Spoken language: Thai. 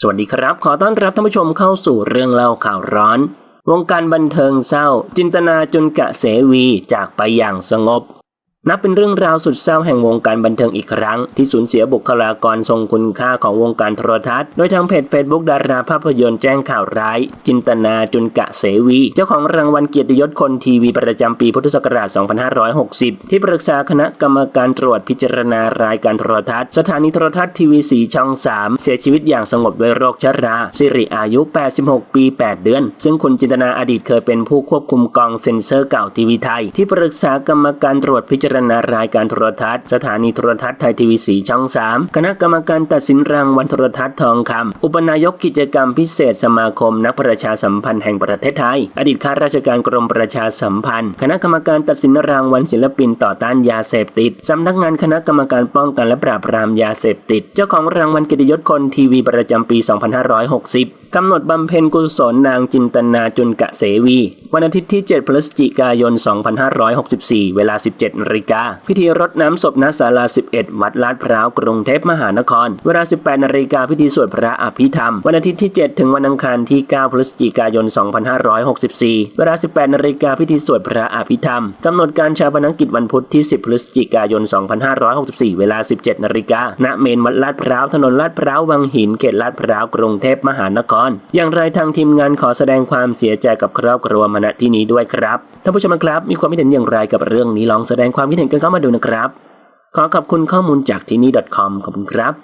สวัสดีครับ ขอต้อนรับท่านผู้ชมเข้าสู่เรื่องเล่าข่าวร้อน วงการบันเทิงเศร้า จินตนาจุนกะเสวีจากไปอย่างสงบ นับเป็นเรื่องราวสุดเศร้าแห่งวงการบันเทิงอีกครั้ง ที่สูญเสียบุคลากรทรงคุณค่าของวงการโทรทัศน์ โดยทางเพจ Facebook ดาราภาพยนตร์แจ้งข่าวร้าย จินตนาจุนกะเสวี เจ้าของรางวัลเกียรติยศคนทีวีประจำปีพุทธศักราช 2560 ที่ปรึกษาคณะกรรมการตรวจพิจารณารายการโทรทัศน์ สถานีโทรทัศน์ทีวีสีช่อง 3 เสียชีวิตอย่างสงบด้วยโรคชรา สิริอายุ 86 ปี 8 เดือน ซึ่งคุณจินตนาอดีตเคยเป็นผู้ควบคุมกองเซ็นเซอร์เก่าทีวีไทย ที่ปรึกษากรรมการตรวจพิจารณารายการโทรทัศน์ สถานีโทรทัศน์ไทยทีวีสีช่อง 3 คณะกรรมการตัดสินรางวัลโทรทัศน์ทองคำอุปนายกกิจกรรมพิเศษสมาคม นักประชาสัมพันธ์แห่งประเทศไทย อดีตข้าราชการกรมประชาสัมพันธ์ คณะกรรมการตัดสินรางวัลศิลปินต่อต้านยาเสพติดสำนักงานคณะกรรมการป้องกันและปราบปรามยาเสพติด เจ้าของรางวัลกียรติยศคนทีวีประจำปี 2560กำหนดบำเพ็ญกุศลนางจินตนาจุนกะเสวี วันอาทิตย์ที่ 7 พฤศจิกายน 2564 เวลา 17นาฬิกา พิธีรดน้ำศพณศาลา 11 วัดลาดพร้าวกรุงเทพมหานคร เวลา 18นาฬิกาพิธีสวดพระอภิธรรม วันอาทิตย์ที่ 7 ถึงวันอังคารที่ 9 พฤศจิกายน 2564 เวลา 18นาฬิกาพิธีสวดพระอภิธรรมกำหนดการชาปนกิจวันพุธที่ 10 พฤศจิกายน 2564 เวลา 17นาฬิกาณเมนวัดลาดพร้าวถนนลาดพร้าววังหินเขตลาดพร้าวกรุงเทพมหานครร อย่างไรทางทีมงานขอแสดงความเสียใจกับครอบครัวมาณที่นี้ด้วยครับท่านผู้ชมครับ มีความคิดเห็นอย่างไรกับเรื่องนี้ลองแสดงความคิดเห็นกันเข้ามาดูนะครับ ขอขอบคุณข้อมูลจากที่นี่ .com ขอบคุณครับ